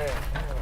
เ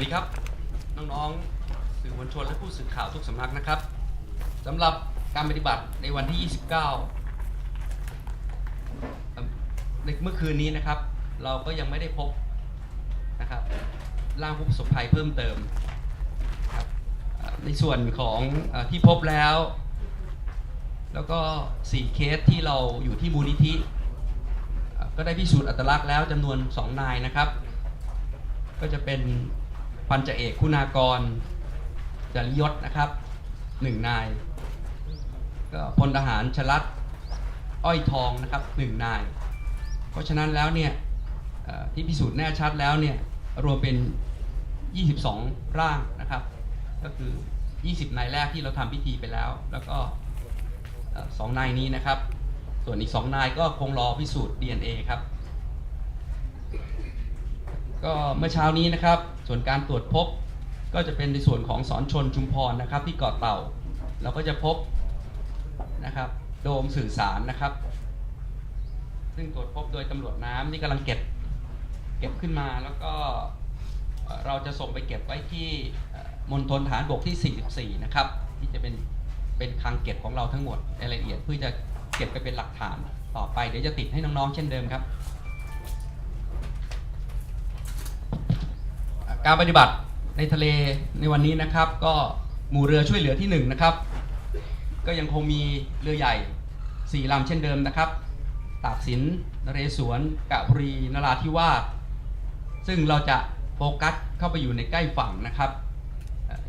วัสดีครับ น้องๆสื่อมวลชนและผู้สื่อข่าวทุกสำนักนะครับสำหรับการปฏิบัติในวันที่ 29ในเมื่อคืนนี้นะครับ เราก็ยังไม่ได้พบนะครับร่างผู้ประสบภัยเพิ่มเติม ในส่วนของอที่พบแล้ว แล้วก็ 4 เคสที่เราอยู่ที่มูลนิธิ ก็ได้พิสูจน์อัตลักษณ์แล้วจำนวน 2 นายนะครับ ก็จะเป็น พันจ่าเอกคุณากรจริยศนะครับหนึ่งนายก็พลทหารชลัดอ้อยทองนะครับหนึ่งนาย เพราะฉะนั้นแล้วเนี่ยที่พิสูจน์แน่ชัดแล้วเนี่ยรวมเป็น 22 ร่างนะครับ ก็คือ 20 นายแรกที่เราทำพิธีไปแล้ว แล้วก็สองนายนี้นะครับ ส่วนอีก 2 นายก็คงรอพิสูจน์ DNA ครับ ก็เมื่อเช้านี้นะครับ ส่วนการตรวจพบก็จะเป็นในส่วนของสอนชนชุมพรนะครับ ที่เกาะเต่า เราก็จะพบนะครับ โดมสื่อสารนะครับ ซึ่งตรวจพบโดยตำรวจน้ำที่กำลังเก็บเก็บขึ้นมาแล้วก็เราจะส่งไปเก็บไว้ที่มณฑลฐานบกที่ 44 นะครับ ที่จะเป็นเป็นคลังเก็บของเราทั้งหมดรายละเอียดเพื่อจะเก็บไปเป็นหลักฐานต่อไปเดี๋ยวจะติดให้น้องๆเช่นเดิมครับ การปฏิบัติในทะเลในวันนี้นะครับ ก็หมู่เรือช่วยเหลือที่1นงนะครับ ก็ยังคงมีเรือใหญ่4ลำเช่นเดิมนะครับ ตากสินนเรศวรกะบุรีนราธิวาสซึ่งเราจะโฟกัสเข้าไปอยู่ในใกล้ฝั่งนะครับ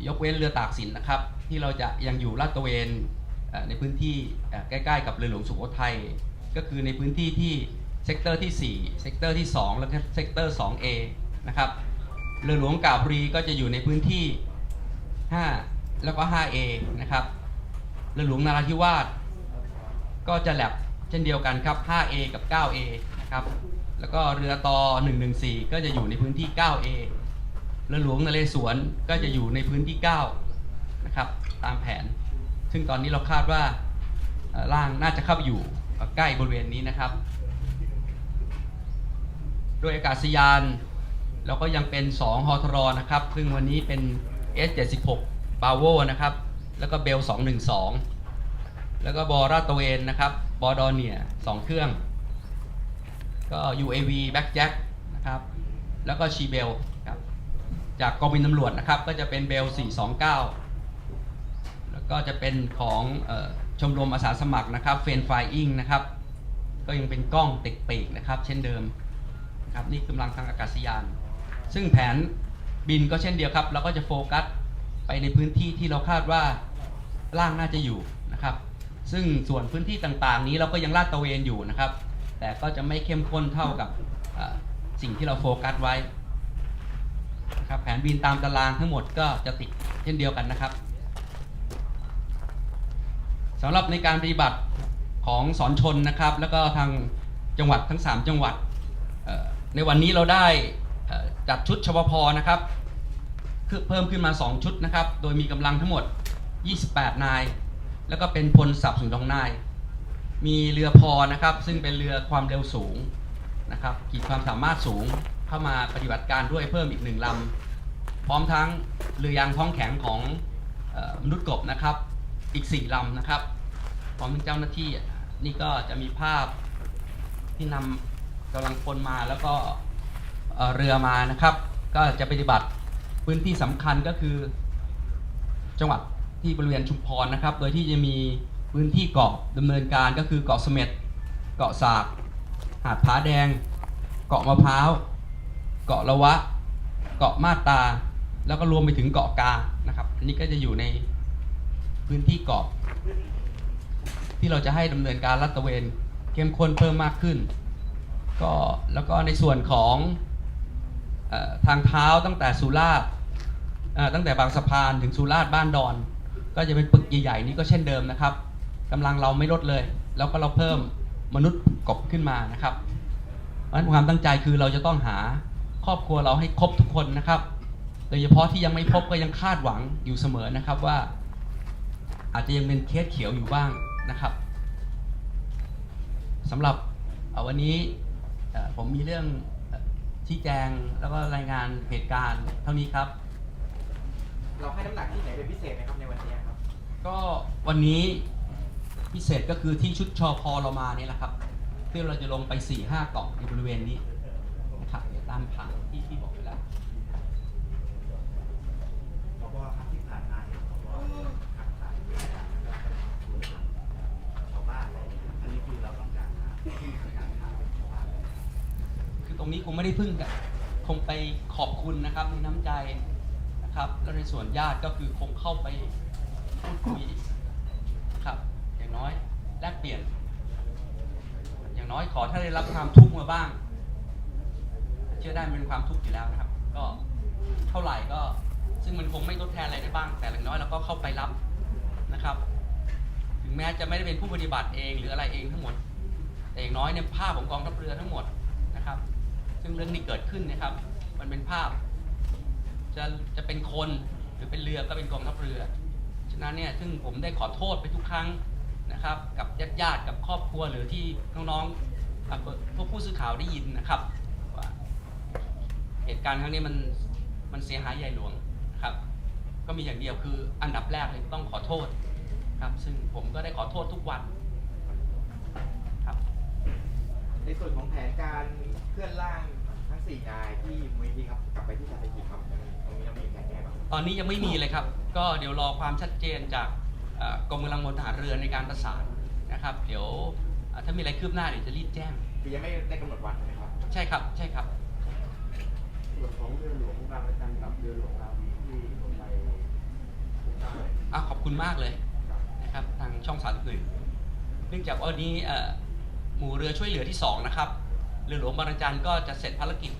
ยกเว้นเรือตากสินนะครับ ที่เราจะยังอยู่ลาดตระเวนในพื้นที่ใกล้ๆ กับเรือหลวงสุโขทัยก็คือในพื้นที่ที่เซกเตอร์ที่4เซกเตอร์ที่ 2 แล้วก็เซกเตอร์ 2A นะครับ เรือหลวงกาบรีก็จะอยู่ในพื้นที่ 5 แล้วก็ 5A นะครับเรือหลวงนาราธิวาสก็จะแลบเช่นเดียวกันครับ 5A กับ 9A นะครับแล้วก็เรือต่อ 114 ก็จะอยู่ในพื้นที่ 9A เรือหลวงนเรศวรก็จะอยู่ในพื้นที่ 9 นะครับ ตามแผน ซึ่งตอนนี้เราคาดว่าเอ่อร่างน่าจะเข้าไปอยู่ใกล้บริเวณนี้นะครับ โดยอากาศยาน แล้วก็ยังเป็น 2 ฮอทรอนะครับซึ่งวันนี้เป็น S76 b a v o นะครับ แล้วก็เบล 212 แล้วก็บอราตเวนนะครับ บอดอเนีย2เครื่อง ก็ UAV Backjack นะครับ แล้วก็ชีเบลครับ จากกองบินตำรวจนะครับ ก็จะเป็นเบล 429 แล้วก็จะเป็นของออชมรมอาสาสมัครนะครับเฟนไฟอิงนะครับ ก็ยังเป็นกล้องติดปีกนะครับ เช่นเดิมครับนี่กำลังทางอากาศยาน ซึ่งแผนบินก็เช่นเดียวครับ เราก็จะโฟกัสไปในพื้นที่ที่เราคาดว่าล่างน่าจะอยู่นะครับ ซึ่งส่วนพื้นที่ต่างๆ นี้เราก็ยังลาดตระเวนอยู่นะครับ แต่ก็จะไม่เข้มข้นเท่ากับสิ่งที่เราโฟกัสไว้นะครับแผนบินตามตารางทั้งหมดก็จะติดเช่นเดียวกันนะครับสำหรับในการปฏิบัติของสอนชนนะครับ แล้วก็ทางจังหวัดทั้ง 3 จังหวัดในวันนี้เราได้ จัดชุดชวพนะครับคือเพิ่มขึ้นมา 2 ชุดนะครับ โดยมีกำลังทั้งหมด 28 นาย แล้วก็เป็นพลสับสูงดองนาย มีเรือพอนะครับ ซึ่งเป็นเรือความเร็วสูงนะครับขีดความสามารถสูงเข้ามาปฏิบัติการด้วยเพิ่มอีกหนึ่งลำพร้อมทั้งเรือยางท้องแข็งของออมนุษย์กบนะครับ อีก 4ลำนะครับพร้อมทั้งเจ้าหน้าที่นี่ก็จะมีภาพที่นำกำลังพลมาแล้วก็ เรือมานะครับ ก็จะปฏิบัติพื้นที่สำคัญก็คือ จังหวัดที่บริเวณชุมพรนะครับ โดยที่จะมีพื้นที่เกาะดำเนินการก็คือเกาะเสม็ดเกาะสากหาดผาแดง เกาะมะพร้าว เกาะละวะ เกาะมาตา แล้วก็รวมไปถึงเกาะกานะครับ อันนี้ก็จะอยู่ในพื้นที่เกาะ ที่เราจะให้ดำเนินการลัดตระเวนเข้มข้นเพิ่มมากขึ้น ก็แล้วก็ในส่วนของ ทางเท้าตั้งแต่สุราษฎร์ตั้งแต่บางสะพานถึงสุราษฎร์บ้านดอน ก็จะเป็นปึกใหญ่ๆนี้ก็เช่นเดิมนะครับกำลังเราไม่ลดเลย แล้วก็เราเพิ่มมนุษย์กบขึ้นมานะครับเพราะฉะนั้นความตั้งใจคือเราจะต้องหาครอบครัวเราให้ครบทุกคนนะครับโดยเฉพาะที่ยังไม่พบก็ยังคาดหวังอยู่เสมอนะครับว่า อาจจะยังเป็นเคสเขียวอยู่บ้างนะครับสำหรับวันนี้ผมมีเรื่อง ชี้แจงแล้วก็รายงานเหตุการณ์เท่านี้ครับ เราให้น้ำหนักที่ไหนเป็นพิเศษไหมครับในวันนี้ครับ ก็วันนี้พิเศษก็คือที่ชุดชอพอเรามานี่แหละครับที่เราจะลงไป4ี่ห้าเกาะในบริเวณนี้นะครับเดี๋ยวตามผังที่ที่บอกไปแล้ว เพราะว่าครั้งที่ผ่านมาเนี่ยเพราะว่าขับถ่ายชาวบ้านอะไรอย่างเงี้ยอันนี้คือเราต้องการหาที่การหาชาวบ้านเลย คือต รงนี้คงไม่ได้พึ่งกันคงไปขอบคุณนะครับในน้ำใจนะครับ แล้วในส่วนญาติก็คือคงเข้าไปพูดคุยครับ อย่างน้อยแลกเปลี่ยน อย่างน้อยขอถ้าได้รับความทุกข์มาบ้าง เชื่อได้มันเป็นความทุกข์อยู่แล้วนะครับ ก็เท่าไหร่ก็ซึ่งมันคงไม่ทดแทนอะไรได้บ้าง แต่อย่างน้อยเราก็เข้าไปรับนะครับ ถึงแม้จะไม่ได้เป็นผู้ปฏิบัติเองหรืออะไรเองทั้งหมด แต่อย่างน้อยเนี่ยภาพของกองทัพเรือทั้งหมดนะครับ ซึ่งเรื่องนี้เกิดขึ้นนะครับ มันเป็นภาพ จะจะเป็นคนหรือเป็นเรือก็เป็นกองทัพเรือ ฉะนั้นเนี่ยซึ่งผมได้ขอโทษไปทุกครั้งนะครับ กับญาติญาติๆกับครอบครัวหรือที่น้องๆพวกผู้สื่อข่าวได้ยินนะครับว่าเหตุการณ์ครั้งนี้มันมันเสียหายใหญ่หลวงนะครับ ก็มีอย่างเดียวคืออันดับแรกเลยต้องขอโทษครับ ซึ่งผมก็ได้ขอโทษทุกวันครับ ในส่วนของแผนการเคลื่อนร่างทั้ง4นายที่มูลนิธิครับกลับไปที่สัตหีบครับตรงนี้เรามีแผนแก้บ้างตอนนี้ยังไม่มีเลยครับ ก็เดี๋ยวรอความชัดเจนจากเอ่อกรมกำลังพลทหารเรือในการประสานนะครับ เดี๋ยวเอ่อถ้ามีอะไรคืบหน้าเดี๋ยวจะรีบแจ้ง คือยังไม่ได้กำหนดวันใช่ไหมครับ ใช่ครับ ใช่ครับ ส่วนของเรือหลวงบางระจันกับเรือหลวงราวีที่ลงไปใต้อะขอบคุณมากเลยนะครับทางช่องสามอื่นเนื่องจากว่าวันนี้เอ่อ หมู่เรือช่วยเหลือที่สองนะครับ เรือหลวงบางรจันก็จะเสร็จภารกิจ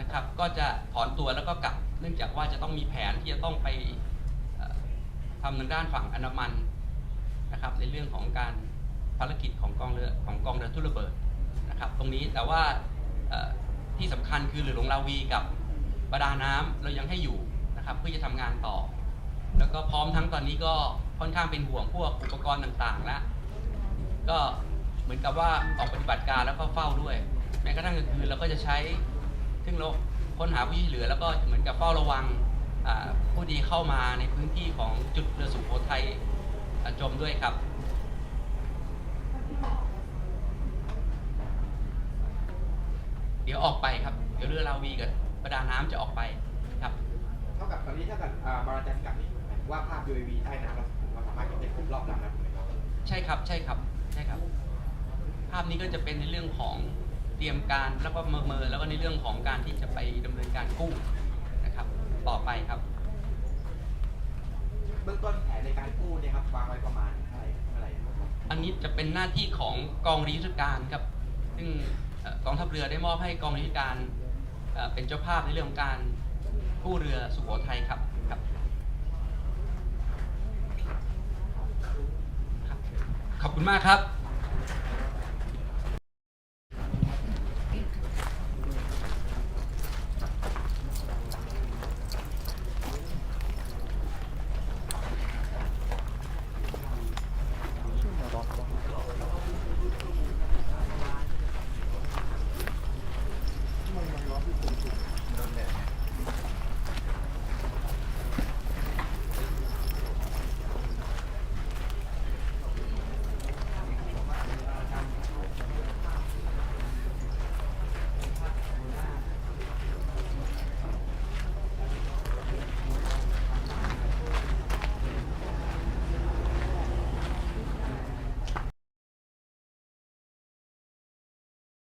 นะครับ ก็จะถอนตัวแล้วก็กลับ เนื่องจากว่าจะต้องมีแผนที่จะต้องไปทำทางด้านฝั่งอันดามันนะครับ ในเรื่องของการภารกิจของกองเรือของกองเรือทุระเบิดนะครับ ตรงนี้แต่ว่าที่สำคัญคือเรือหลวงราวีกับประดาน้ำเรายังให้อยู่นะครับ เพื่อจะทำงานต่อ แล้วก็พร้อมทั้งตอนนี้ก็ค่อนข้างเป็นห่วงพวกอุปกรณ์ต่างๆแล้วก็ เหมือนกับว่าออกปฏิบัติการแล้วก็เฝ้าด้วย แม้กระทั่งกลางคืนเราก็จะใช้ซึ่งเราค้นหาผู้ช่วยเหลือ แล้วก็เหมือนกับเฝ้าระวังอ่าผู้ดีเข้ามาในพื้นที่ของจุดเรือสุโขทัยอ่าจมด้วยครับเดี๋ยวออกไปครับ เดี๋ยวเรือราวีกับประดาน้ำจะออกไปครับ เท่ากับตอนนี้ถ้าเกิดอ่าบางระจันกลับนี่หมายถึงว่าภาพ UAV ใต้น้ำเราเราสามารถเก็บได้ครบรอบลำแล้วถูกไหมครับใช่ครับ ใช่ครับ ใช่ครับ ภาพนี้ก็จะเป็นในเรื่องของเตรียมการแล้วก็เมอๆแล้วก็ในเรื่องของการที่จะไปดำเนินการกู้นะครับ ต่อไปครับเบื้องต้นแผนในการกู้เนี่ยครับวางไว้ประมาณเท่าไหร่เท่าไหร่ครับอันนี้จะเป็นหน้าที่ของกองเรือยุทธการครับ ซึ่งเอ่อกองทัพเรือได้มอบให้กองเรือยุทธการเอ่อเป็นเจ้าภาพในเรื่องของการกู้เรือสุโขทัยครับครับครับ ขอบคุณมากครับ